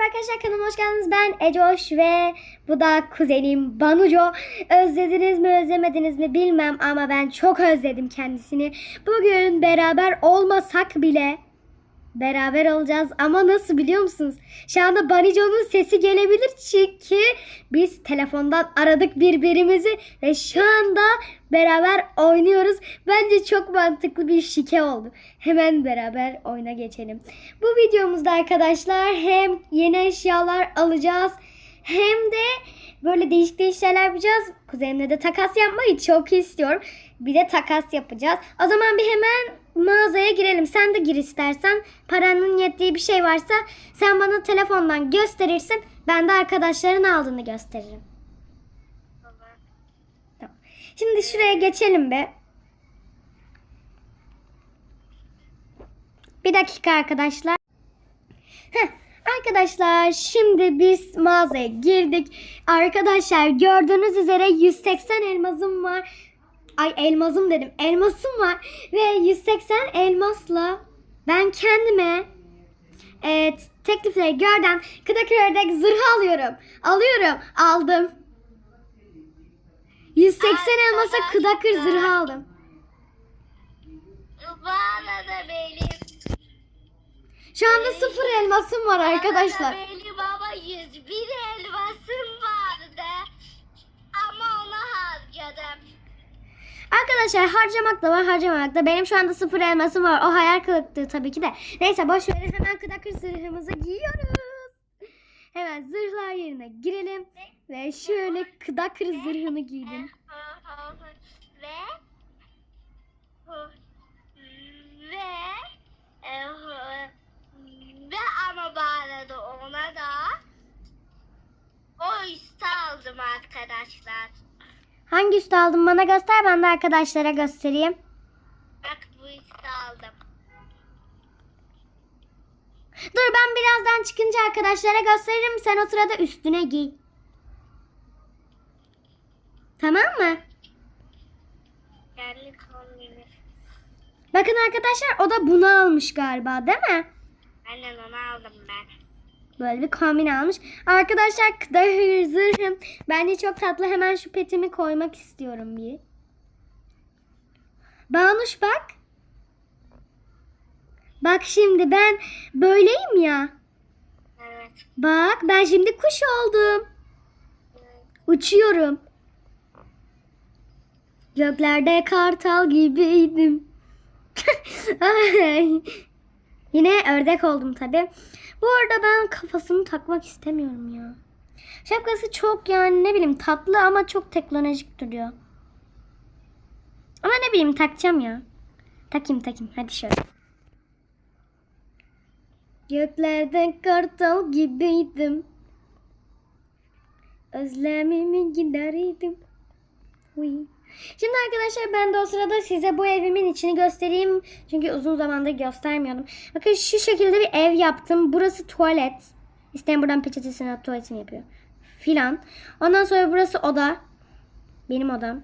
merhaba arkadaşlar kanalıma hoş geldiniz. Ben Ecoş ve bu da kuzenim Banuco. Özlediniz mi özlemediniz mi bilmem ama ben çok özledim kendisini. Bugün beraber olmasak bile beraber olacağız ama nasıl biliyor musunuz? Şu anda Banico'nun sesi gelebilir çünkü biz telefondan aradık birbirimizi ve şu anda beraber oynuyoruz. Bence çok mantıklı bir şike oldu. Hemen beraber oyuna geçelim. Bu videomuzda arkadaşlar hem yeni eşyalar alacağız hem de böyle değişik değişik şeyler yapacağız. Kuzenimle de takas yapmayı çok istiyorum. Bir de takas yapacağız. O zaman bir hemen mağazaya girelim. Sen de gir istersen. Paranın yettiği bir şey varsa sen bana telefondan gösterirsin. Ben de arkadaşların aldığını gösteririm. Şimdi şuraya geçelim be. Bir dakika arkadaşlar. Heh, arkadaşlar şimdi biz mağazaya girdik. Arkadaşlar gördüğünüz üzere 180 elmasım var. Ay elmasım dedim. Elmasım var. Ve 180 elmasla ben kendime e, teklifleri görden kıdak ördek zırhı alıyorum. Alıyorum. Aldım. 180 elmasa kıdakır zırhı aldım. Bana da benim. Şu anda sıfır elmasım var arkadaşlar. Bana da benim ama 101 elmasım vardı. Ama onu harcadım. Arkadaşlar harcamak da var harcamamak da. Benim şu anda sıfır elmasım var. O hayal kırıklığı tabii ki de. Neyse boş verin hemen kıdakır zırhımızı giyiyoruz. Hemen zırhlar yerine girelim. Ve şöyle kıdakır zırhını giydim. Ve ve ve ama bana da ona da o üstü aldım arkadaşlar. Hangi üstü aldın bana göster ben de arkadaşlara göstereyim. Bak bu üstü aldım. Dur ben birazdan çıkınca arkadaşlara gösteririm. Sen o sırada üstüne giy. Tamam mı? Yerli kombini. Bakın arkadaşlar o da bunu almış galiba değil mi? Aynen onu aldım ben. Böyle bir kombin almış. Arkadaşlar kıdahır zırhım. Bence çok tatlı. Hemen şu petimi koymak istiyorum bir. Banuş bak. Bak şimdi ben böyleyim ya. Evet. Bak ben şimdi kuş oldum. Uçuyorum. Göklerde kartal gibiydim. Yine ördek oldum tabi. Bu arada ben kafasını takmak istemiyorum ya. Şapkası çok yani ne bileyim tatlı ama çok teknolojik duruyor. Ama ne bileyim takacağım ya. Takayım takayım hadi şöyle. Göklerde kartal gibiydim. Özlemimi gideriydim. Uy. Şimdi arkadaşlar ben de o sırada size bu evimin içini göstereyim. Çünkü uzun zamandır göstermiyordum. Bakın şu şekilde bir ev yaptım. Burası tuvalet. İsteyen buradan peçetesini tuvaletini yapıyor. Filan. Ondan sonra burası oda. Benim odam.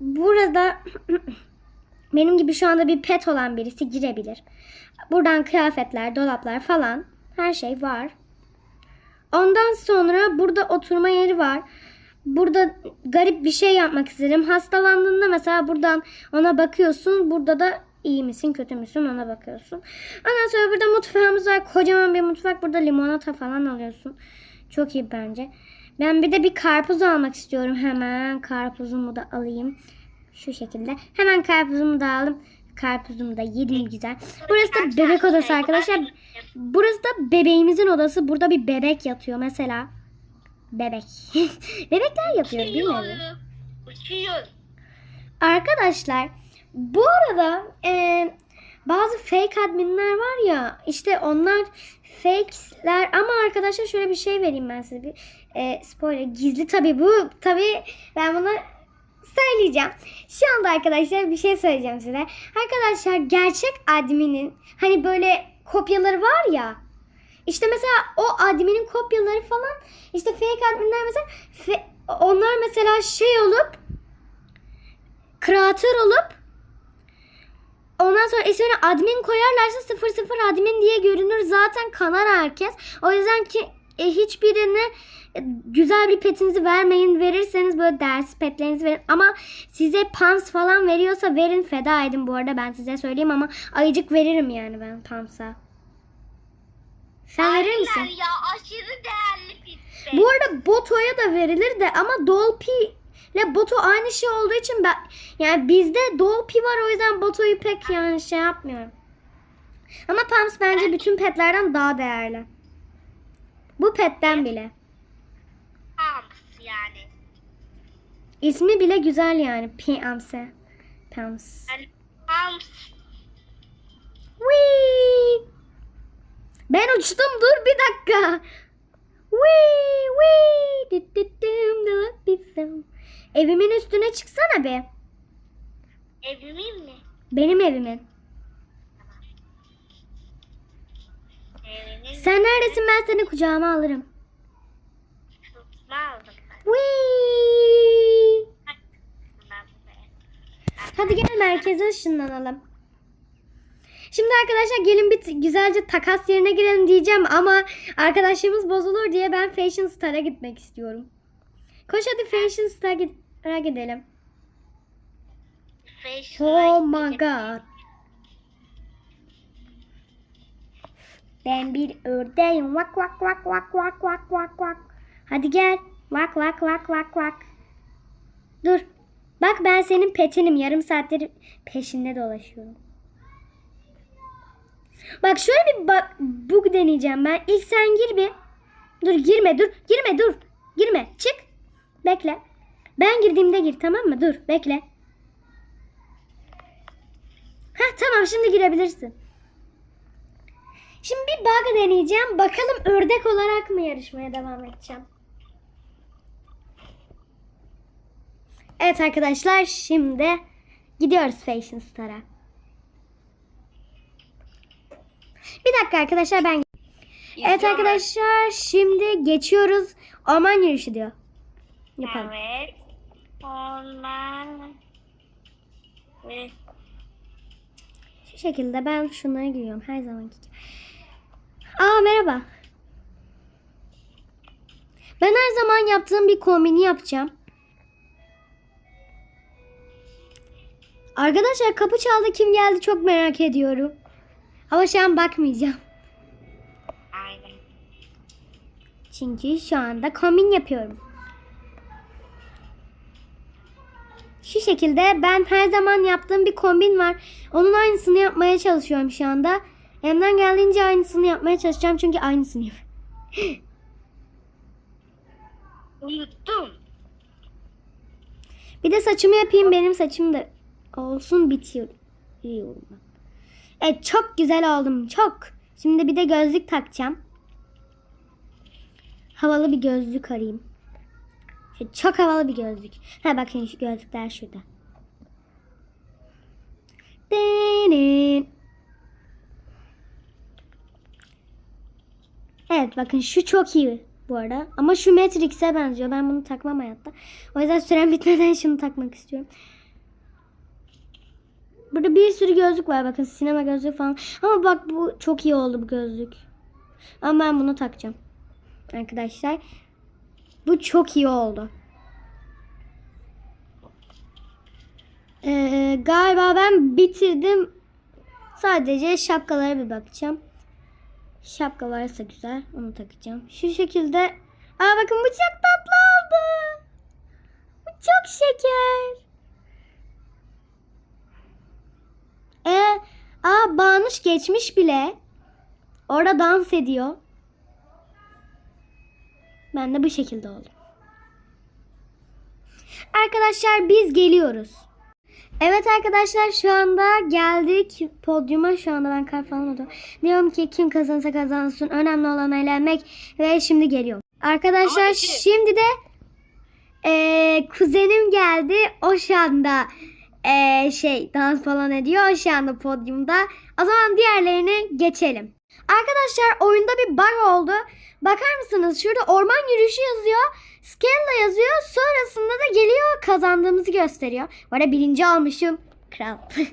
Burada benim gibi şu anda bir pet olan birisi girebilir. Buradan kıyafetler, dolaplar falan her şey var. Ondan sonra burada oturma yeri var. Burada garip bir şey yapmak istedim. Hastalandığında mesela buradan ona bakıyorsun. Burada da iyi misin kötü müsün ona bakıyorsun. Ondan sonra burada mutfağımız var. Kocaman bir mutfak. Burada limonata falan alıyorsun. Çok iyi bence. Ben bir de bir karpuz almak istiyorum. Hemen karpuzumu da alayım. Şu şekilde. Hemen karpuzumu da aldım. Karpuzumu da yedim güzel. Burası da bebek odası arkadaşlar. Burası da bebeğimizin odası. Burada bir bebek yatıyor mesela. Bebek. Bebekler bilmiyorum. Uçuyorum. Uçuyorum. Arkadaşlar bu arada e, bazı fake adminler var ya işte onlar fake'ler ama arkadaşlar şöyle bir şey vereyim ben size bir e, spoiler gizli tabi bu tabi ben bunu söyleyeceğim. Şu anda arkadaşlar bir şey söyleyeceğim size. Arkadaşlar gerçek adminin hani böyle kopyaları var ya işte mesela o adminin kopyaları falan işte fake adminler mesela fe- onlar mesela şey olup kreatör olup Ondan sonra ismini admin koyarlarsa 00 admin diye görünür. Zaten kanar herkes. O yüzden ki e, hiçbirini e, güzel bir petinizi vermeyin. Verirseniz böyle ders petlerinizi verin. Ama size pams falan veriyorsa verin feda edin bu arada ben size söyleyeyim ama ayıcık veririm yani ben pamsa. Sen verir misin? Ya aşırı değerli şey. Bu arada Boto'ya da verilir de ama Dolpi ile Boto aynı şey olduğu için ben yani bizde Dolpi var o yüzden Boto'yu pek yani şey yapmıyorum. Ama Pams bence bütün petlerden daha değerli. Bu petten bile. Pumps yani. İsmi bile güzel yani. Pams'e. Pams. Yani pumps. Whee! Uçtum dur bir dakika. Dılık bittim. Evimin üstüne çıksana be. Evimin mi? Benim evimin. Evimin Sen neredesin ben seni kucağıma alırım. aldım ben. Buraya. Hadi gel merkeze ışınlanalım. Şimdi arkadaşlar gelin bir güzelce takas yerine girelim diyeceğim ama arkadaşlarımız bozulur diye ben Fashion Star'a gitmek istiyorum. Koş hadi Fashion Star'a gidelim. Oh my god. Ben bir ördeğim. Vak vak vak vak vak vak vak vak. Hadi gel. Vak vak vak vak vak. Dur. Bak ben senin petinim. Yarım saattir peşinde dolaşıyorum. Bak şöyle bir bak, bug deneyeceğim ben. İlk sen gir bir. Dur girme dur. Girme dur. Girme. Çık. Bekle. Ben girdiğimde gir tamam mı? Dur bekle. Heh tamam şimdi girebilirsin. Şimdi bir bug deneyeceğim. Bakalım ördek olarak mı yarışmaya devam edeceğim. Evet arkadaşlar şimdi gidiyoruz Fashion Star'a. Bir dakika arkadaşlar ben... Evet İzliyorum. arkadaşlar şimdi geçiyoruz. Orman yürüyüşü diyor. Yapalım. Evet. Orman. Ve Şu şekilde ben şunları giyiyorum her zamanki gibi. Aa merhaba. Ben her zaman yaptığım bir kombini yapacağım. Arkadaşlar kapı çaldı kim geldi çok merak ediyorum. Ama şu an bakmayacağım. aynen. Çünkü şu anda kombin yapıyorum. Şu şekilde ben her zaman yaptığım bir kombin var. Onun aynısını yapmaya çalışıyorum şu anda. Elimden geldiğince aynısını yapmaya çalışacağım çünkü aynısını yap. Unuttum. Bir de saçımı yapayım benim saçım da olsun bitiyor. Diyorum ben. Evet çok güzel oldum çok. Şimdi bir de gözlük takacağım. Havalı bir gözlük arayayım. Çok havalı bir gözlük. Ha bakın şu gözlükler şurada. Evet bakın şu çok iyi bu arada. Ama şu Matrix'e benziyor. Ben bunu takmam hayatta. O yüzden sürem bitmeden şunu takmak istiyorum. Burada bir sürü gözlük var. Bakın sinema gözlüğü falan. Ama bak bu çok iyi oldu bu gözlük. Ama ben bunu takacağım. Arkadaşlar. Bu çok iyi oldu. Ee, galiba ben bitirdim. Sadece şapkalara bir bakacağım. Şapka varsa güzel. Onu takacağım. Şu şekilde. Aa bakın bu çok tatlı oldu. Bu çok şeker. E, aa Banuş geçmiş bile. Orada dans ediyor. Ben de bu şekilde oldum. Arkadaşlar biz geliyoruz. Evet arkadaşlar şu anda geldik podyuma. Şu anda ben oldum. Diyorum ki kim kazansa kazansın. Önemli olan eğlenmek. Ve şimdi geliyorum. Arkadaşlar şimdi de eee, kuzenim geldi. O şu anda eee, şey dans falan ediyor. Şu anda podyumda. O zaman diğerlerine geçelim. Arkadaşlar oyunda bir bug oldu. Bakar mısınız? Şurada orman yürüyüşü yazıyor. Skella yazıyor. Sonrasında da geliyor kazandığımızı gösteriyor. Bu arada birinci almışım. Kral.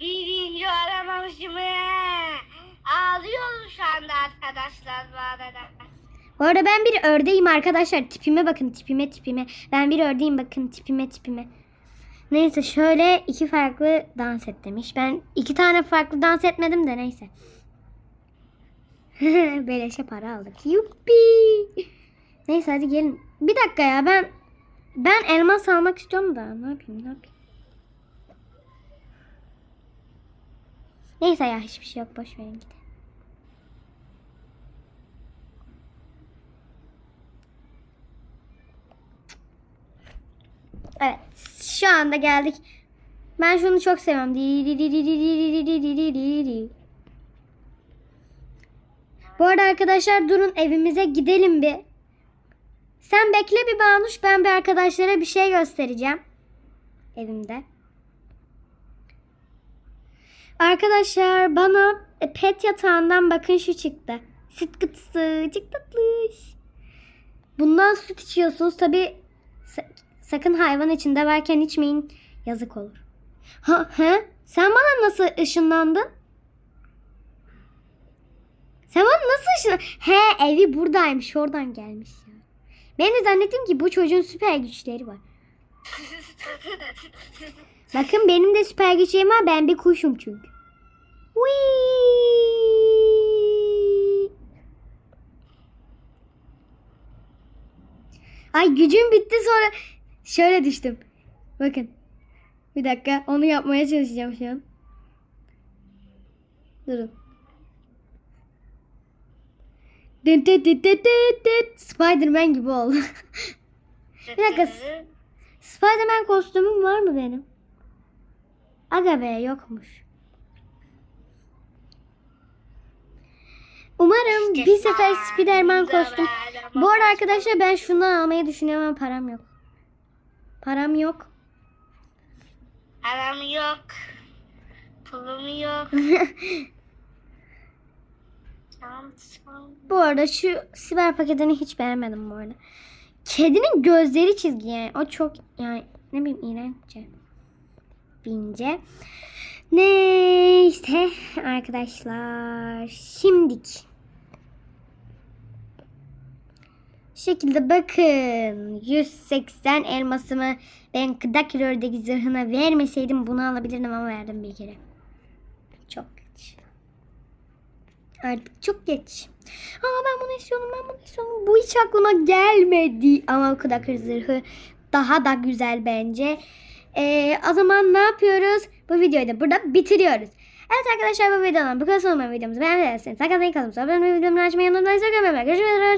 Birinci olamamışım. Ee, Ağlıyorum şu anda arkadaşlar bu arada. Bu arada ben bir ördeğim arkadaşlar. Tipime bakın tipime tipime. Ben bir ördeğim bakın tipime tipime. Neyse şöyle iki farklı dans et demiş. Ben iki tane farklı dans etmedim de neyse. Beleşe para aldık. Yuppi. Neyse hadi gelin. Bir dakika ya ben ben elmas almak istiyorum da ne yapayım ne yapayım. Neyse ya hiçbir şey yok boş verin gidin. Evet. Şu anda geldik. Ben şunu çok seviyorum. Bu arada arkadaşlar durun evimize gidelim bir. Sen bekle bir Banuş. Ben bir arkadaşlara bir şey göstereceğim. Evimde. Arkadaşlar bana pet yatağından bakın şu çıktı. Süt kutusu. Çık. Bundan süt içiyorsunuz. Tabi sakın hayvan içinde varken içmeyin yazık olur. Ha he? Sen bana nasıl ışınlandın? Sen bana nasıl ışınlandın? He evi buradaymış oradan gelmiş ya. Ben de zannettim ki bu çocuğun süper güçleri var. Bakın benim de süper güçlerim var. Ben bir kuşum çünkü. Whee! Ay gücüm bitti sonra şöyle düştüm. Bakın. Bir dakika onu yapmaya çalışacağım şu an. Durun. Dıt dıt dıt dıt dıt dıt. Spiderman gibi oldu. Bir dakika. Spiderman kostümüm var mı benim? Aga be yokmuş. Umarım bir sefer Spiderman kostüm. Bu arada arkadaşlar ben şundan almayı düşünüyorum ama param yok. Param yok. Param yok. Pulum yok. Bu arada şu siber paketini hiç beğenmedim bu arada. Kedinin gözleri çizgi yani. O çok yani ne bileyim iğrenççe. Bince. Neyse arkadaşlar. Şimdik. Şekilde bakın. 180 elmasımı ben Kıdak Lord'daki zırhına vermeseydim bunu alabilirdim ama verdim bir kere. Çok geç. Artık çok geç. Aa ben bunu istiyorum ben bunu istiyorum. Bu hiç aklıma gelmedi. Ama Kıdak zırhı daha da güzel bence. Ee, o zaman ne yapıyoruz? Bu videoyu da burada bitiriyoruz. Evet arkadaşlar bu videodan bu kadar sonunda videomuzu beğendiyseniz sakın kalın. Sonra videomu açmayı unutmayın. Görüşmek üzere.